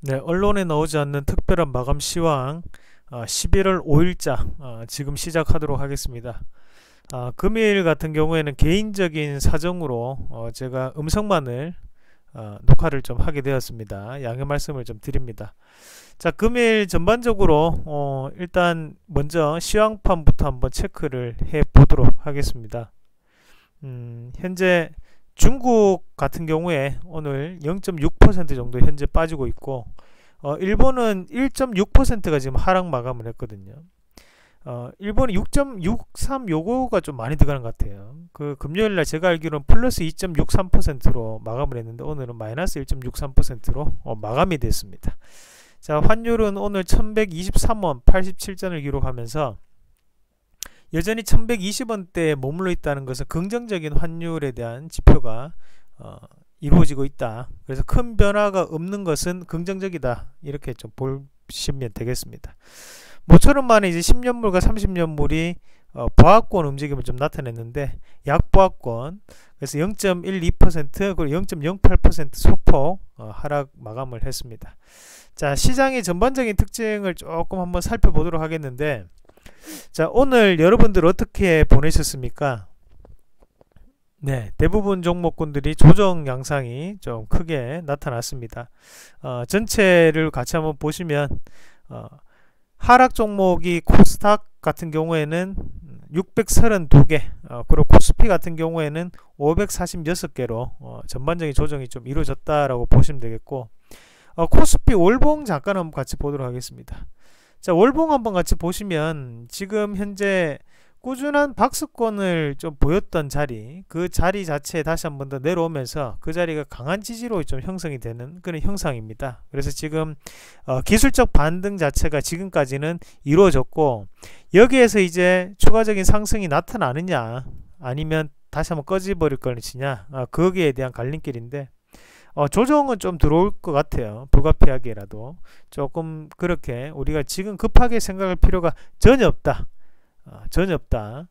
네, 언론에 나오지 않는 특별한 마감 시황 어, 11월 5일자 어, 지금 시작하도록 하겠습니다. 아, 금일 같은 경우에는 개인적인 사정으로 어, 제가 음성만을 어, 녹화를 좀 하게 되었습니다. 양해 말씀을 좀 드립니다. 자, 금일 전반적으로 어, 일단 먼저 시황판부터 한번 체크를 해 보도록 하겠습니다. 음, 현재 중국 같은 경우에 오늘 0.6% 정도 현재 빠지고 있고 어, 일본은 1.6%가 지금 하락 마감을 했거든요. 어, 일본이 6.63 요거가 좀 많이 들어가는 것 같아요. 그 금요일 날 제가 알기로는 플러스 2.63%로 마감을 했는데 오늘은 마이너스 1.63%로 어, 마감이 됐습니다. 자 환율은 오늘 1123원 87전을 기록하면서 여전히 1120원대에 머물러 있다는 것은 긍정적인 환율에 대한 지표가 어, 이루어지고 있다. 그래서 큰 변화가 없는 것은 긍정적이다. 이렇게 좀 보시면 되겠습니다. 모처럼 만에 이제 10년물과 30년물이 어, 보합권 움직임을 좀 나타냈는데 약보합권 그래서 0.12% 그리고 0.08% 소폭 어, 하락 마감을 했습니다. 자 시장의 전반적인 특징을 조금 한번 살펴보도록 하겠는데 자 오늘 여러분들 어떻게 보내셨습니까? 네, 대부분 종목군들이 조정 양상이 좀 크게 나타났습니다. 어, 전체를 같이 한번 보시면 어, 하락 종목이 코스닥 같은 경우에는 632개 어, 그리고 코스피 같은 경우에는 546개로 어, 전반적인 조정이 좀 이루어졌다라고 보시면 되겠고 어, 코스피 월봉 잠깐 한번 같이 보도록 하겠습니다. 자 월봉 한번 같이 보시면 지금 현재 꾸준한 박스권을 좀 보였던 자리 그 자리 자체에 다시 한 번 더 내려오면서 그 자리가 강한 지지로 좀 형성이 되는 그런 형상입니다. 그래서 지금 어, 기술적 반등 자체가 지금까지는 이루어졌고 여기에서 이제 추가적인 상승이 나타나느냐 아니면 다시 한번 꺼져버릴 것이냐 어, 거기에 대한 갈림길인데 어, 조정은 좀 들어올 것 같아요. 불가피하게라도 조금 그렇게 우리가 지금 급하게 생각할 필요가 전혀 없다. 어, 전혀 없다.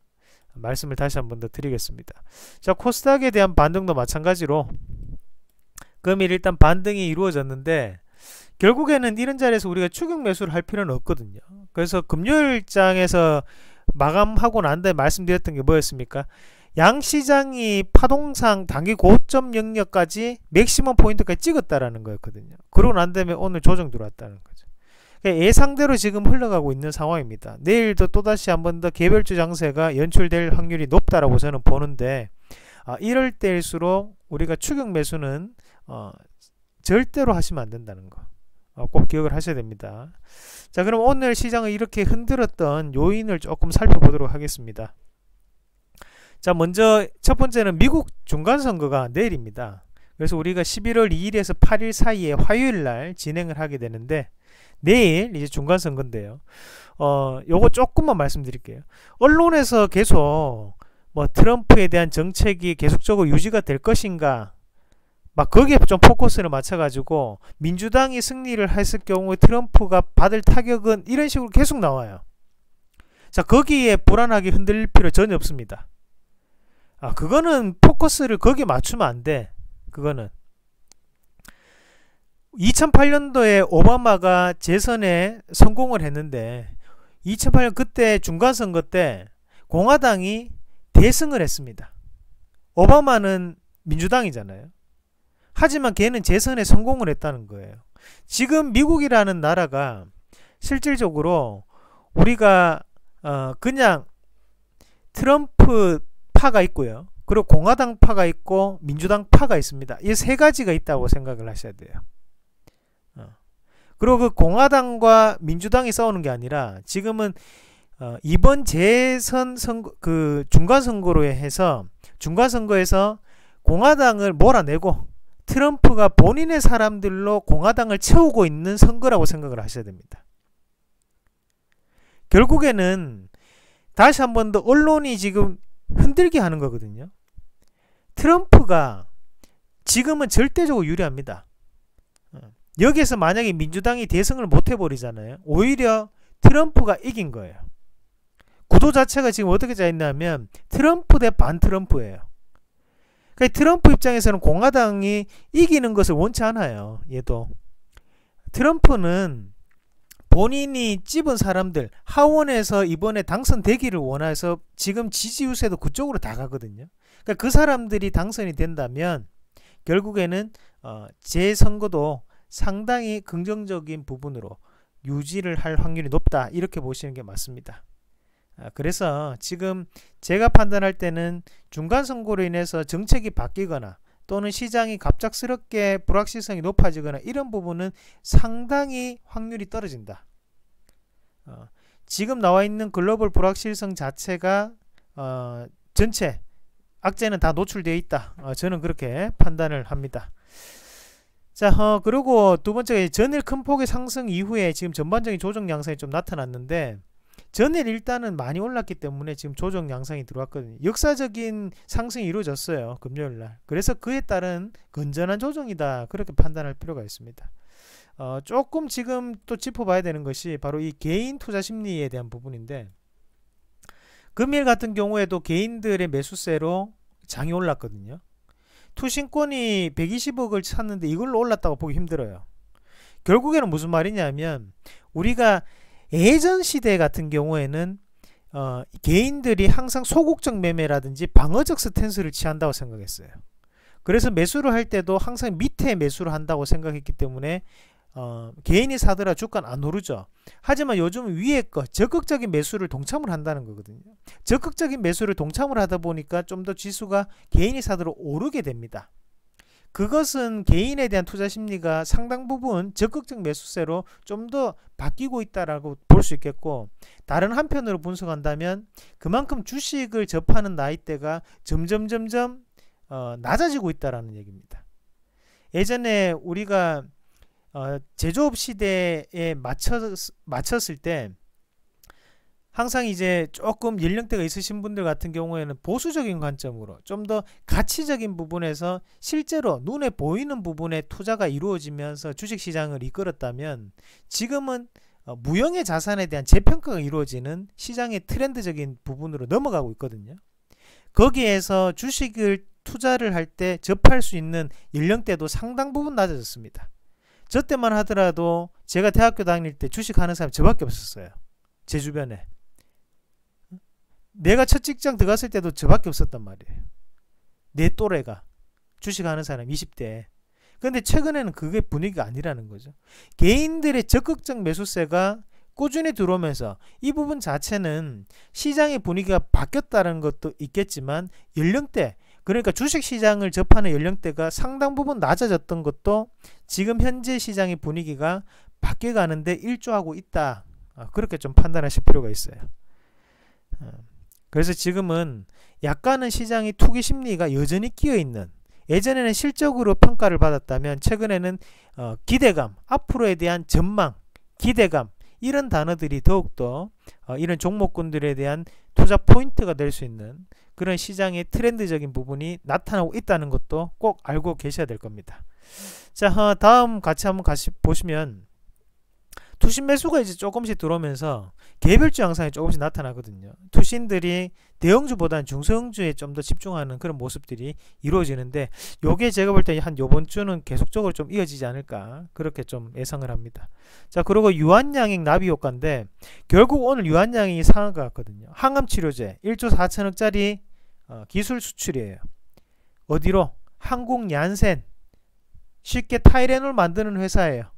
말씀을 다시 한 번 더 드리겠습니다. 자 코스닥에 대한 반등도 마찬가지로 금일 일단 반등이 이루어졌는데 결국에는 이런 자리에서 우리가 추격 매수를 할 필요는 없거든요. 그래서 금요일장에서 마감하고 난 다음에 말씀드렸던 게 뭐였습니까? 양시장이 파동상 단기 고점 영역까지 맥시멈 포인트까지 찍었다라는 거였거든요. 그러고 난 다음에 오늘 조정 들어왔다는 거죠. 그러니까 예상대로 지금 흘러가고 있는 상황입니다. 내일도 또다시 한 번 더 개별주 장세가 연출될 확률이 높다라고 저는 보는데 아, 이럴 때일수록 우리가 추격 매수는 어, 절대로 하시면 안 된다는 거. 어, 꼭 기억을 하셔야 됩니다. 자 그럼 오늘 시장을 이렇게 흔들었던 요인을 조금 살펴보도록 하겠습니다. 자 먼저 첫 번째는 미국 중간선거가 내일입니다. 그래서 우리가 11월 2일에서 8일 사이에 화요일 날 진행을 하게 되는데 내일 이제 중간선거인데요. 어 요거 조금만 말씀드릴게요. 언론에서 계속 뭐 트럼프에 대한 정책이 계속적으로 유지가 될 것인가 막 거기에 좀 포커스를 맞춰가지고 민주당이 승리를 했을 경우에 트럼프가 받을 타격은 이런 식으로 계속 나와요. 자 거기에 불안하게 흔들릴 필요 전혀 없습니다. 아 그거는 포커스를 거기에 맞추면 안 돼. 그거는 2008년도에 오바마가 재선에 성공을 했는데 2008년 그때 중간선거 때 공화당이 대승을 했습니다. 오바마는 민주당이잖아요. 하지만 걔는 재선에 성공을 했다는 거예요. 지금 미국이라는 나라가 실질적으로 우리가 어 그냥 트럼프 파가 있고요. 그리고 공화당 파가 있고 민주당 파가 있습니다. 이 세 가지가 있다고 생각을 하셔야 돼요. 어. 그리고 그 공화당과 민주당이 싸우는 게 아니라 지금은 어, 이번 재선 선거 그 중간 선거로 해서 중간 선거에서 공화당을 몰아내고 트럼프가 본인의 사람들로 공화당을 채우고 있는 선거라고 생각을 하셔야 됩니다. 결국에는 다시 한 번 더 언론이 지금 흔들게 하는 거거든요. 트럼프가 지금은 절대적으로 유리합니다. 어. 여기에서 만약에 민주당이 대승을 못 해버리잖아요. 오히려 트럼프가 이긴 거예요. 구도 자체가 지금 어떻게 짜 있냐면 트럼프 대 반트럼프예요. 그러니까 트럼프 입장에서는 공화당이 이기는 것을 원치 않아요. 얘도. 트럼프는 본인이 찝은 사람들 하원에서 이번에 당선되기를 원해서 지금 지지 유세도 그쪽으로 다 가거든요. 그러니까 그 사람들이 당선이 된다면 결국에는 어, 재선거도 상당히 긍정적인 부분으로 유지를 할 확률이 높다 이렇게 보시는 게 맞습니다. 아, 그래서 지금 제가 판단할 때는 중간 선거로 인해서 정책이 바뀌거나 또는 시장이 갑작스럽게 불확실성이 높아지거나 이런 부분은 상당히 확률이 떨어진다. 어, 지금 나와 있는 글로벌 불확실성 자체가 어, 전체 악재는 다 노출되어 있다. 어, 저는 그렇게 판단을 합니다. 자, 어, 그리고 두 번째 전일 큰 폭의 상승 이후에 지금 전반적인 조정 양상이 좀 나타났는데 전일 일단은 많이 올랐기 때문에 지금 조정 양상이 들어왔거든요. 역사적인 상승이 이루어졌어요. 금요일 날. 그래서 그에 따른 건전한 조정이다. 그렇게 판단할 필요가 있습니다. 어, 조금 지금 또 짚어봐야 되는 것이 바로 이 개인 투자 심리에 대한 부분인데 금일 같은 경우에도 개인들의 매수세로 장이 올랐거든요. 투신권이 120억을 샀는데 이걸로 올랐다고 보기 힘들어요. 결국에는 무슨 말이냐면 우리가 예전 시대 같은 경우에는 어, 개인들이 항상 소극적 매매라든지 방어적 스탠스를 취한다고 생각했어요. 그래서 매수를 할 때도 항상 밑에 매수를 한다고 생각했기 때문에 어, 개인이 사더라 주가는 안 오르죠. 하지만 요즘 위에 거 적극적인 매수를 동참을 한다는 거거든요. 적극적인 매수를 동참을 하다 보니까 좀 더 지수가 개인이 사더라 오르게 됩니다. 그것은 개인에 대한 투자 심리가 상당 부분 적극적 매수세로 좀 더 바뀌고 있다라고 볼 수 있겠고 다른 한편으로 분석한다면 그만큼 주식을 접하는 나이대가 점점 점점 어, 낮아지고 있다라는 얘기입니다. 예전에 우리가 어, 제조업 시대에 맞춰, 맞췄을 때 항상 이제 조금 연령대가 있으신 분들 같은 경우에는 보수적인 관점으로 좀 더 가치적인 부분에서 실제로 눈에 보이는 부분에 투자가 이루어지면서 주식시장을 이끌었다면 지금은 어, 무형의 자산에 대한 재평가가 이루어지는 시장의 트렌드적인 부분으로 넘어가고 있거든요. 거기에서 주식을 투자를 할 때 접할 수 있는 연령대도 상당 부분 낮아졌습니다. 저 때만 하더라도 제가 대학교 다닐 때 주식하는 사람 저밖에 없었어요. 제 주변에. 내가 첫 직장 들어갔을 때도 저밖에 없었단 말이에요. 내 또래가 주식하는 사람 20대. 근데 최근에는 그게 분위기가 아니라는 거죠. 개인들의 적극적 매수세가 꾸준히 들어오면서 이 부분 자체는 시장의 분위기가 바뀌었다는 것도 있겠지만 연령대 그러니까 주식 시장을 접하는 연령대가 상당 부분 낮아졌던 것도 지금 현재 시장의 분위기가 바뀌어가는데 일조하고 있다. 아, 그렇게 좀 판단하실 필요가 있어요. 어, 그래서 지금은 약간은 시장이 투기 심리가 여전히 끼어 있는 예전에는 실적으로 평가를 받았다면 최근에는 어, 기대감, 앞으로에 대한 전망, 기대감 이런 단어들이 더욱더 어, 이런 종목군들에 대한 투자 포인트가 될 수 있는 그런 시장의 트렌드적인 부분이 나타나고 있다는 것도 꼭 알고 계셔야 될 겁니다. 자, 어, 다음 같이 한번 같이 보시면 투신 매수가 이제 조금씩 들어오면서 개별주 양상이 조금씩 나타나거든요. 투신들이 대형주보다는 중소형주에 좀 더 집중하는 그런 모습들이 이루어지는데 요게 제가 볼 때 한 요번 주는 계속적으로 좀 이어지지 않을까 그렇게 좀 예상을 합니다. 자 그리고 유한양액 나비 효과인데 결국 오늘 유한양액이 상한 것 같거든요. 항암치료제 1조 4천억짜리 어, 기술 수출이에요. 어디로? 한국 얀센 쉽게 타이레놀 만드는 회사예요.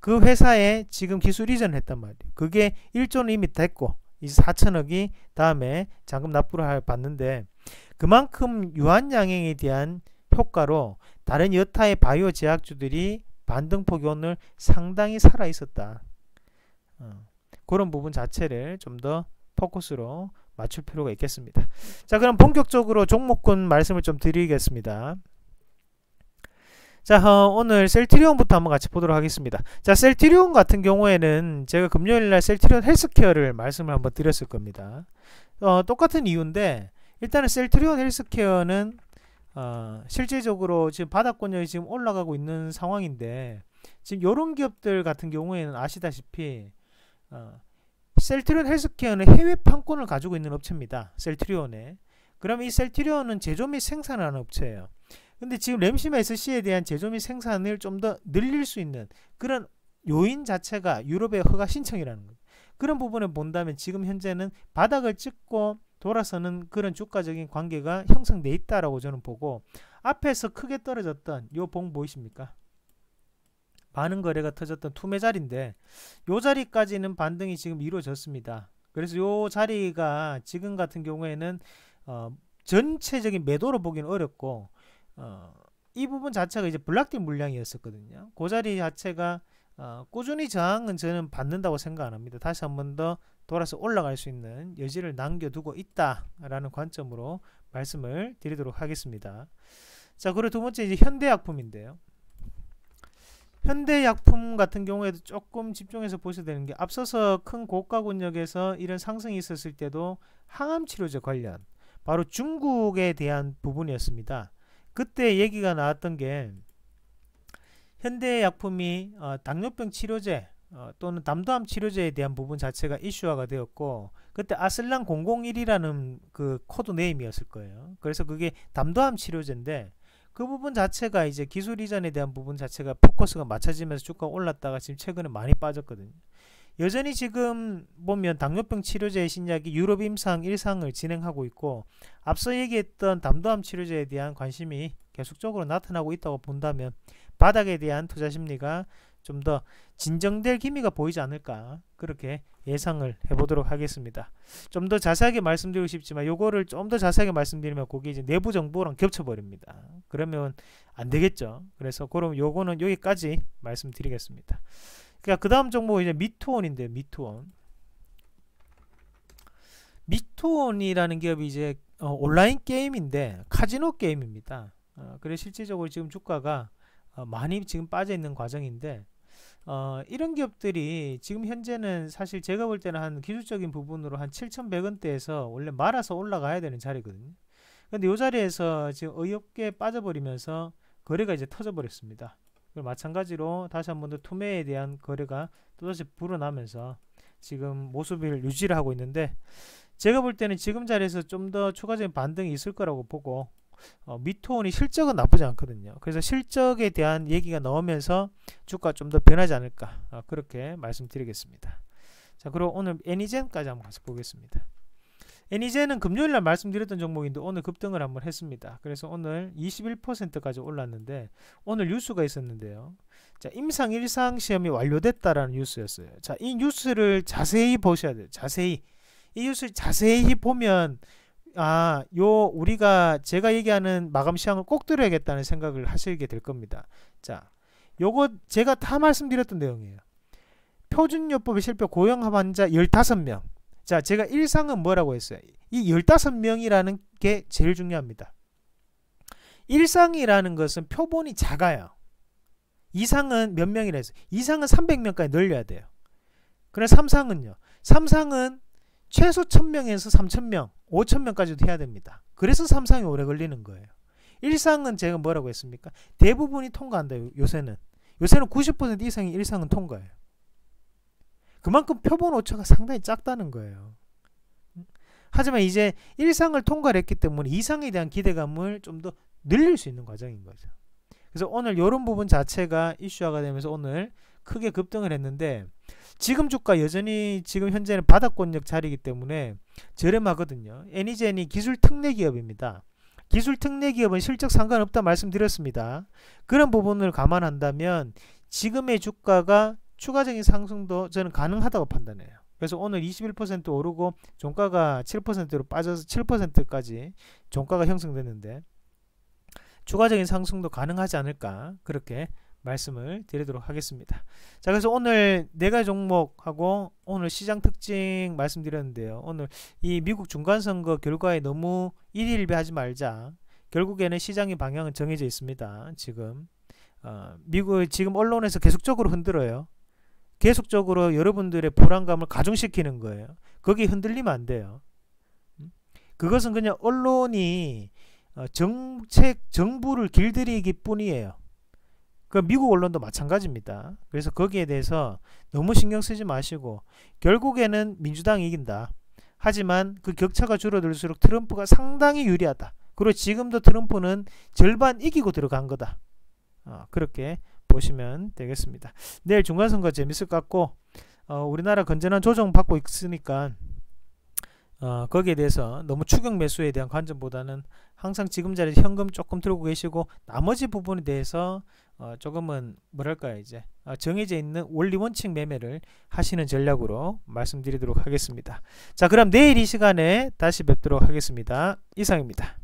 그 회사에 지금 기술 이전을 했단 말이에요. 그게 1조는 이미 됐고 이제 4천억이 다음에 잔금 납부를 받는데 그만큼 유한양행에 대한 효과로 다른 여타의 바이오 제약주들이 반등폭이 오늘 상당히 살아 있었다. 어, 그런 부분 자체를 좀 더 포커스로 맞출 필요가 있겠습니다. 자, 그럼 본격적으로 종목군 말씀을 좀 드리겠습니다. 자 어, 오늘 셀트리온부터 한번 같이 보도록 하겠습니다. 자 셀트리온 같은 경우에는 제가 금요일날 셀트리온 헬스케어를 말씀을 한번 드렸을 겁니다. 어, 똑같은 이유인데 일단은 셀트리온 헬스케어는 어, 실질적으로 지금 바닥권역이 지금 올라가고 있는 상황인데 지금 이런 기업들 같은 경우에는 아시다시피 어, 셀트리온 헬스케어는 해외 판권을 가지고 있는 업체입니다. 셀트리온에. 그럼 이 셀트리온은 제조 및 생산하는 업체예요 근데 지금 램심 SC에 대한 제조 및 생산을 좀 더 늘릴 수 있는 그런 요인 자체가 유럽의 허가 신청이라는 거예요. 그런 부분을 본다면 지금 현재는 바닥을 찍고 돌아서는 그런 주가적인 관계가 형성돼 있다라고 저는 보고 앞에서 크게 떨어졌던 요 봉 보이십니까? 반응 거래가 터졌던 투매 자리인데 요 자리까지는 반등이 지금 이루어졌습니다. 그래서 요 자리가 지금 같은 경우에는 어, 전체적인 매도로 보기는 어렵고 어, 이 부분 자체가 이제 블락딜 물량이었었거든요. 그 자리 자체가 어, 꾸준히 저항은 저는 받는다고 생각 안 합니다. 다시 한 번 더 돌아서 올라갈 수 있는 여지를 남겨두고 있다라는 관점으로 말씀을 드리도록 하겠습니다. 자, 그리고 두 번째 이제 현대약품인데요. 현대약품 같은 경우에도 조금 집중해서 보셔야 되는 게 앞서서 큰 고가군역에서 이런 상승이 있었을 때도 항암치료제 관련 바로 중국에 대한 부분이었습니다. 그때 얘기가 나왔던 게 현대 약품이 어, 당뇨병 치료제 어, 또는 담도암 치료제에 대한 부분 자체가 이슈화가 되었고 그때 아슬란 001이라는 그 코드 네임이었을 거예요. 그래서 그게 담도암 치료제인데 그 부분 자체가 이제 기술 이전에 대한 부분 자체가 포커스가 맞춰지면서 주가가 올랐다가 지금 최근에 많이 빠졌거든요. 여전히 지금 보면 당뇨병 치료제의 신약이 유럽 임상 1상을 진행하고 있고 앞서 얘기했던 담도암 치료제에 대한 관심이 계속적으로 나타나고 있다고 본다면 바닥에 대한 투자 심리가 좀 더 진정될 기미가 보이지 않을까 그렇게 예상을 해보도록 하겠습니다. 좀 더 자세하게 말씀드리고 싶지만 요거를 좀 더 자세하게 말씀드리면 거기 이제 내부 정보랑 겹쳐버립니다. 그러면 안 되겠죠. 그래서 그럼 요거는 여기까지 말씀드리겠습니다. 그러니까 그 다음 종목 이제 미투온인데 미투온. 미투온이라는 기업이 이제 어, 온라인 게임인데 카지노 게임입니다. 어, 그래 실질적으로 지금 주가가 어, 많이 지금 빠져 있는 과정인데 어, 이런 기업들이 지금 현재는 사실 제가 볼 때는 한 기술적인 부분으로 한 7,100원대에서 원래 말아서 올라가야 되는 자리거든요. 근데 이 자리에서 지금 어이없게 빠져버리면서 거래가 이제 터져버렸습니다. 마찬가지로 다시 한 번 더 투매에 대한 거래가 또다시 불어나면서 지금 모습을 유지를 하고 있는데 제가 볼 때는 지금 자리에서 좀 더 추가적인 반등이 있을 거라고 보고 어, 미토온이 실적은 나쁘지 않거든요. 그래서 실적에 대한 얘기가 나오면서 주가 좀 더 변하지 않을까 어, 그렇게 말씀드리겠습니다. 자 그리고 오늘 애니젠까지 한번 가서 보겠습니다. 애니젠은 금요일날 말씀드렸던 종목인데 오늘 급등을 한번 했습니다. 그래서 오늘 21%까지 올랐는데 오늘 뉴스가 있었는데요. 자 임상 1상 시험이 완료됐다라는 뉴스였어요. 자 이 뉴스를 자세히 보셔야 돼요. 자세히 이 뉴스 자세히 보면 아, 요 우리가 제가 얘기하는 마감 시황을 꼭 들어야겠다는 생각을 하시게 될 겁니다. 자, 요거 제가 다 말씀드렸던 내용이에요. 표준요법에 실패 고령 환자 15명. 자, 제가 일상은 뭐라고 했어요? 이 15명이라는 게 제일 중요합니다. 일상이라는 것은 표본이 작아요. 이상은 몇 명이라 했어요? 이상은 300명까지 늘려야 돼요. 그래 3상은요. 3상은 최소 1000명에서 3000명, 5000명까지도 해야 됩니다. 그래서 3상이 오래 걸리는 거예요. 1상은 제가 뭐라고 했습니까? 대부분이 통과한다 요새는. 요새는 90% 이상이 1상은 통과해요. 그만큼 표본 오차가 상당히 작다는 거예요. 하지만 이제 1상을 통과를 했기 때문에 2상에 대한 기대감을 좀 더 늘릴 수 있는 과정인 거죠. 그래서 오늘 이런 부분 자체가 이슈화가 되면서 오늘 크게 급등을 했는데 지금 주가 여전히 지금 현재는 바닥권역 자리이기 때문에 저렴하거든요. 애니젠이 기술 특례 기업입니다. 기술 특례 기업은 실적 상관없다 말씀드렸습니다. 그런 부분을 감안한다면 지금의 주가가 추가적인 상승도 저는 가능하다고 판단해요. 그래서 오늘 21% 오르고 종가가 7%로 빠져서 7%까지 종가가 형성됐는데 추가적인 상승도 가능하지 않을까 그렇게 말씀을 드리도록 하겠습니다. 자, 그래서 오늘 네 가지 종목하고 오늘 시장 특징 말씀드렸는데요. 오늘 이 미국 중간선거 결과에 너무 일일비하지 말자. 결국에는 시장의 방향은 정해져 있습니다. 지금 어, 미국 지금 언론에서 계속적으로 흔들어요. 계속적으로 여러분들의 불안감을 가중시키는 거예요. 거기 흔들리면 안 돼요. 음? 그것은 그냥 언론이 어, 정책 정부를 길들이기 뿐이에요. 그 미국 언론도 마찬가지입니다. 그래서 거기에 대해서 너무 신경 쓰지 마시고 결국에는 민주당이 이긴다. 하지만 그 격차가 줄어들수록 트럼프가 상당히 유리하다. 그리고 지금도 트럼프는 절반 이기고 들어간 거다. 어, 그렇게 보시면 되겠습니다. 내일 중간선거 재밌을 것 같고 어, 우리나라 건전한 조정 받고 있으니까 어, 거기에 대해서 너무 추격 매수에 대한 관점보다는 항상 지금 자리에 현금 조금 들고 계시고 나머지 부분에 대해서 어, 조금은 뭐랄까요 이제 어, 정해져 있는 원리 원칙 매매를 하시는 전략으로 말씀드리도록 하겠습니다. 자 그럼 내일 이 시간에 다시 뵙도록 하겠습니다. 이상입니다.